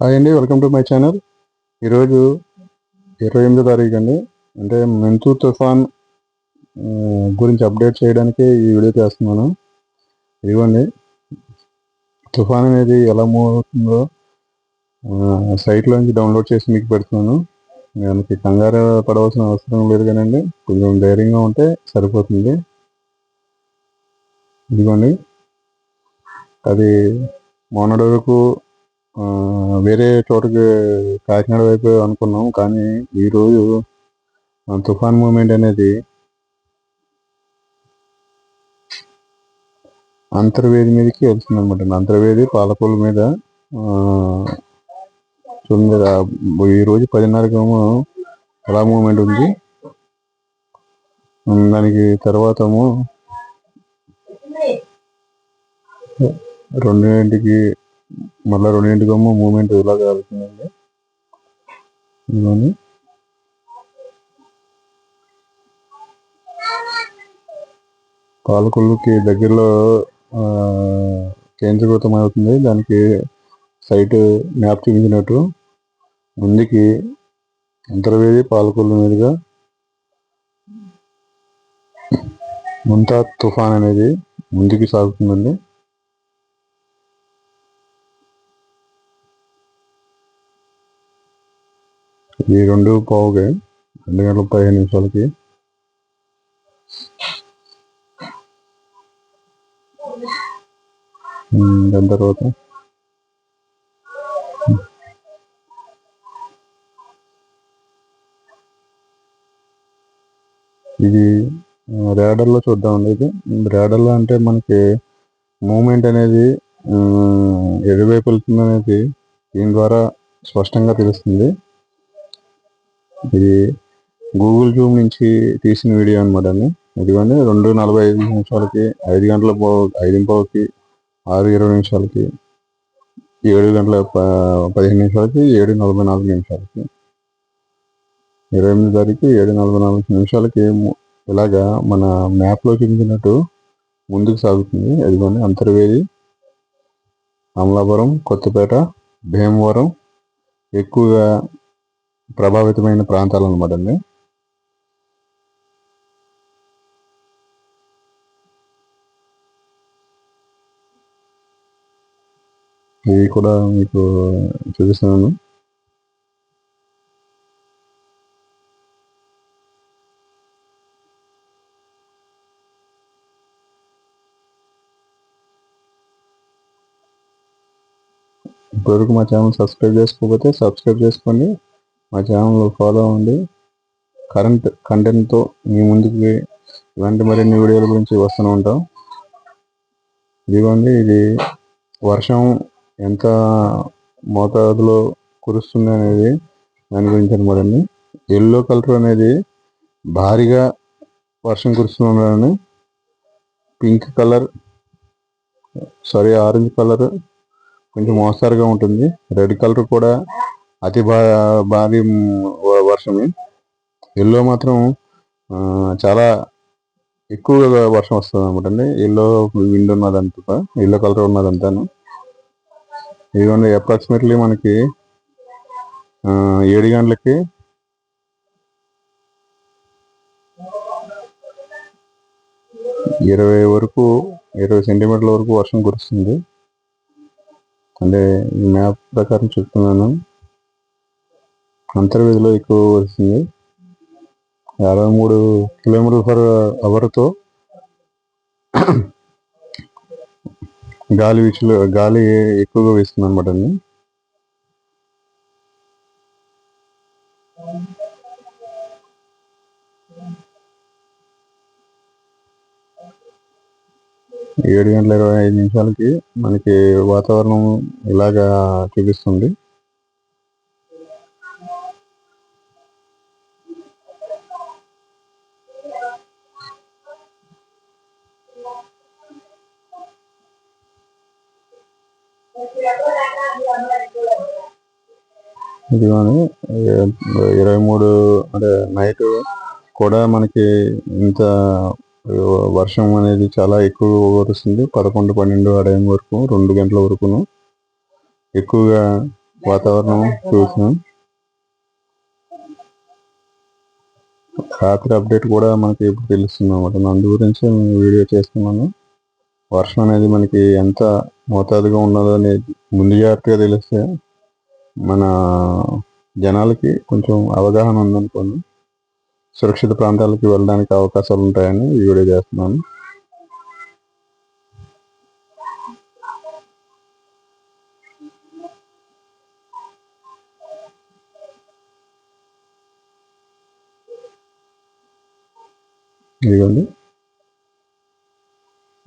Hi అండి welcome to my channel ఈరోజు ఇరవై ఎనిమిదో తారీఖు అండి. అంటే మెంతు తుఫాన్ గురించి అప్డేట్ చేయడానికి ఈ వీడియో చేస్తున్నాను. ఇదిగోండి తుఫాన్ అనేది ఎలా మూవ్ అవుతుందో సైట్లో నుంచి డౌన్లోడ్ చేసి మీకు పెడుతున్నాను. దానికి కంగారు పడవలసిన అవసరం లేదు కానండి కొంచెం ధైర్యంగా ఉంటే సరిపోతుంది. ఇదిగోండి అది మొన్నటి వరకు వేరే చోటకి కాకినాడ వైపు అనుకున్నాం కానీ ఈరోజు తుఫాన్ మూమెంట్ అనేది అంతర్వేది మీదకి వెళ్తుంది అనమాట అంతర్వేది పాలకొల మీద ఆ, చూడండి ఆ, ఈ రోజు పదిన్నరకేమో అలా మూమెంట్ ఉంది. దానికి తర్వాత ఏమో రెండింటికి మళ్ళీ రెండింటికేమో మూమెంట్ ఇలా జరుగుతుందండి ఇదిగోండి. పాలకొల్లుకి దగ్గరలో కేంద్రీకృతం అవుతుంది. దానికి సైట్ మ్యాప్ చూపించినట్టు. ముందుకి అంతర్వేది పాలకొల్లు మీదుగా. ముంతా తుఫాన్ అనేది ముందుకి సాగుతుందండి. ఈ రెండు పావుకి రెండు గంటల పదిహేను నిమిషాలకి. దాని తర్వాత ఇది రేడర్లో చూద్దామండి. ఇది రేడర్లో అంటే మనకి మూమెంట్ అనేది ఆ, ఎటువైపు వెళ్తుంది అనేది దీని ద్వారా స్పష్టంగా తెలుస్తుంది. ఇది గూగుల్ జూమ్ నుంచి తీసిన వీడియో అనమాట అండి ఇదిగోండి రెండు నలభై ఐదు నిమిషాలకి ఐదు గంటల పావు ఐదు పావుకి ఆరు ఇరవై నిమిషాలకి ఏడు గంటల ప- పదిహేను నిమిషాలకి ఏడు నలభై నాలుగు నిమిషాలకి ఇరవై ఎనిమిది తారీఖు ఏడు నలభై నాలుగు నిమిషాలకి ఇలాగా మన మ్యాప్లో చూపించినట్టు ముందుకు సాగుతుంది. అదిగోండి అంతర్వేది అమలాపురం కొత్తపేట భీమవరం ఎక్కువగా ప్రభావితమైన ప్రాంతాలు అనమాట అండి ఇవి కూడా మీకు చూపిస్తున్నాను. ఇప్పటివరకు మా ఛానల్ సబ్స్క్రైబ్ చేసుకోకపోతే సబ్స్క్రైబ్ చేసుకోండి. మా ఛానల్ ఫాలో అవ్వండి. కరెంట్ కంటెంట్తో మీ ముందుకి ఇలాంటి మరిన్ని వీడియోల గురించి వస్తూనే ఉంటాం. ఇదిగోండి ఇది వర్షం ఎంత మోతాదులో కురుస్తుంది అనేది దాని గురించి అనమాట అండి ఎల్లో కలర్ అనేది భారీగా వర్షం కురుస్తుందని pink colour sorry orange colour కొంచెం మోస్తారుగా ఉంటుంది. రెడ్ కలర్ కూడా అతి భారీ వర్షం వర్షమే. ఎల్లో మాత్రం చాలా ఎక్కువగా వర్షం వస్తుంది అనమాట అండి. ఎల్లో విండ్ ఉన్నదంతా ఎల్లో కలర్ ఉన్నదంతాను. ఇదిగోండి అప్రాక్సిమేట్లీ మనకి ఏడు గంటలకి ఇరవై వరకు ఇరవై సెంటీమీటర్ల వరకు వర్షం కురుస్తుంది. అంటే మ్యాప్ ప్రకారం చెప్తున్నాను. అంతర్వేదిలో ఎక్కువ వస్తుంది యాభై మూడు కిలోమీటర్ల పర్ అవర్తో గాలి వీచులు గాలి ఎక్కువగా వీస్తుంది అనమాట అండి ఏడు గంటల ఇరవై ఐదు నిమిషాలకి మనకి వాతావరణం ఇలాగా చూపిస్తుంది. ఇదిగోని ఇరవై మూడు అంటే నైట్ కూడా మనకి ఇంత వర్షం అనేది చాలా ఎక్కువ కురుస్తుంది. పదకొండు పన్నెండు ఆ టైం వరకు రెండు గంటల వరకును. ఎక్కువగా వాతావరణం చూసాం రాత్రి అప్డేట్ కూడా మనకి ఇప్పుడు తెలుస్తుంది అనమాట అందు గురించి వీడియో చేస్తున్నాను. వర్షం అనేది మనకి ఎంత మోతాదుగా ఉన్నదో అనేది ముందు జాగ్రత్తగా తెలిస్తే మన జనాలకి కొంచెం అవగాహన ఉందనుకోండి సురక్షిత ప్రాంతాలకి వెళ్ళడానికి అవకాశాలు ఉంటాయని ఈ వీడియో చేస్తున్నాను. ఇదిగోండి.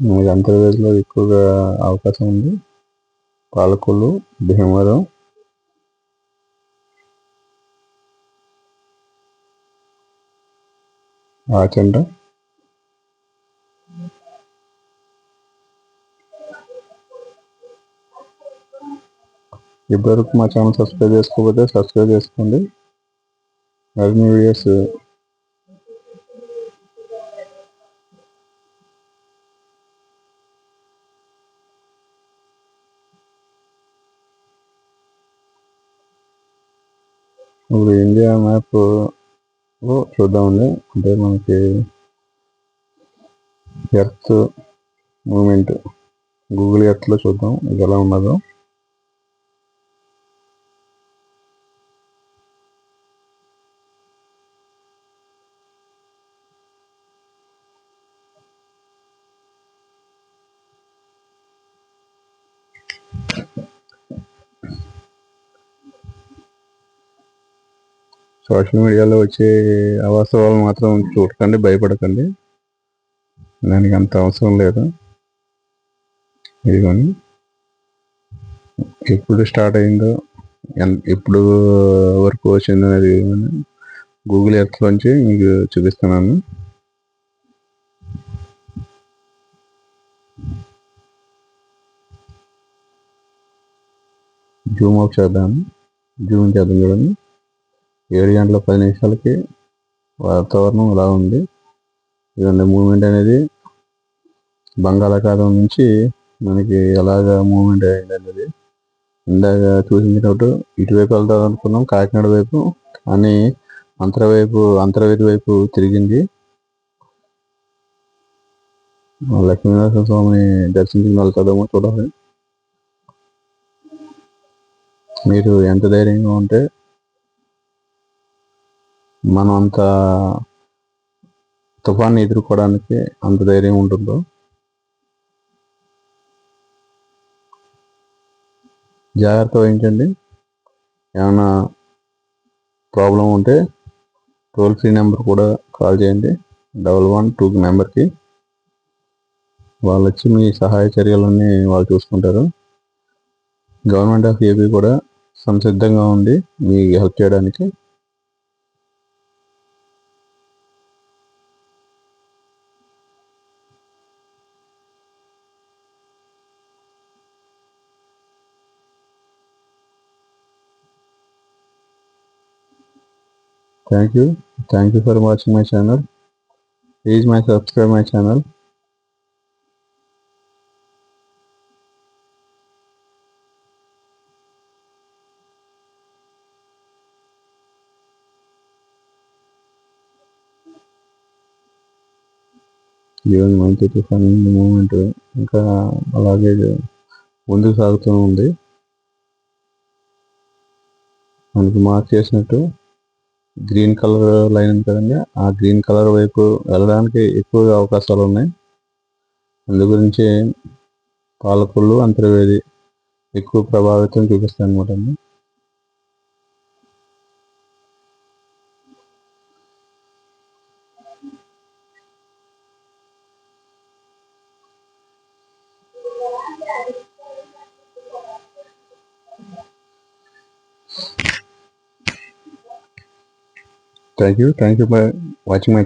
మనకి అంతర్వేదిలో ఎక్కువగా అవకాశం ఉంది. పాలకొల్లు భీమవరం ఆచండ ఇప్పటివరకు మా ఛానల్ సబ్స్క్రైబ్ చేసుకోకపోతే సబ్స్క్రైబ్ చేసుకోండి. మరిన్ని వీడియోస్ ఇప్పుడు ఇండియా మ్యాప్ చూద్దామండి అంటే మనకి ఎర్త్ మూమెంట్ గూగుల్ ఎర్త్లో చూద్దాం. ఇది ఎలా ఉన్నదో. సోషల్ మీడియాలో వచ్చే అవాస్తవాలు మాత్రం చూడకండి భయపడకండి. దానికి అంత అవసరం లేదు. ఇదిగోని ఎప్పుడు స్టార్ట్ అయిందో ఎప్పుడు వరకు వచ్చిందో అనేది గూగుల్ ఎర్త్లోంచి మీకు చూపిస్తున్నాను. జూమ్ అవుట్ చేద్దాము జూమ్ చేద్దాం చూడండి. ఏడు గంటల పది నిమిషాలకి వాతావరణం ఇలా ఉంది. ఇదండి మూమెంట్ అనేది. బంగాళాఖాతం నుంచి మనకి ఎలాగ మూమెంట్ అయింది అనేది ఇందాక చూసినట్టు ఇటువైపు వెళ్దాం అనుకున్నాం కాకినాడ వైపు కానీ అంతరవైపు అంతర్వేది వైపు తిరిగింది. లక్ష్మీనరసింహ స్వామిని దర్శించుకుని వెళ్తాదేమో చూడాలి. మీరు ఎంత ధైర్యంగా ఉంటే మనం అంత తుఫాన్ని ఎదుర్కోవడానికి అంత ధైర్యం ఉంటుందో? జాగ్రత్త వహించండి. ఏమైనా ప్రాబ్లం ఉంటే టోల్ ఫ్రీ నెంబర్ కూడా కాల్ చేయండి. డబల్ వన్ టూ నెంబర్కి. వాళ్ళు వచ్చి మీ సహాయ చర్యలన్నీ వాళ్ళు చూసుకుంటారు. గవర్నమెంట్ ఆఫ్ ఏపీ కూడా సంసిద్ధంగా ఉంది మీ హెల్ప్ చేయడానికి thank you thank you for watching my channel please my subscribe my channel ఈరోజు మంచి తుఫాన్ మూమెంట్ ఇంకా అలాగే ముందుకు సాగుతూ ఉంది మనకు మార్క్ చేసినట్టు గ్రీన్ కలర్ లైన్ ఉంది కదండి. ఆ గ్రీన్ కలర్ వైపు వెళ్ళడానికి ఎక్కువగా అవకాశాలు ఉన్నాయి. అందు గురించి పాలకొల్లు అంతర్వేది ఎక్కువ ప్రభావితం చూపిస్తాయి అనమాట అండి. Thank you. Thank you for watching my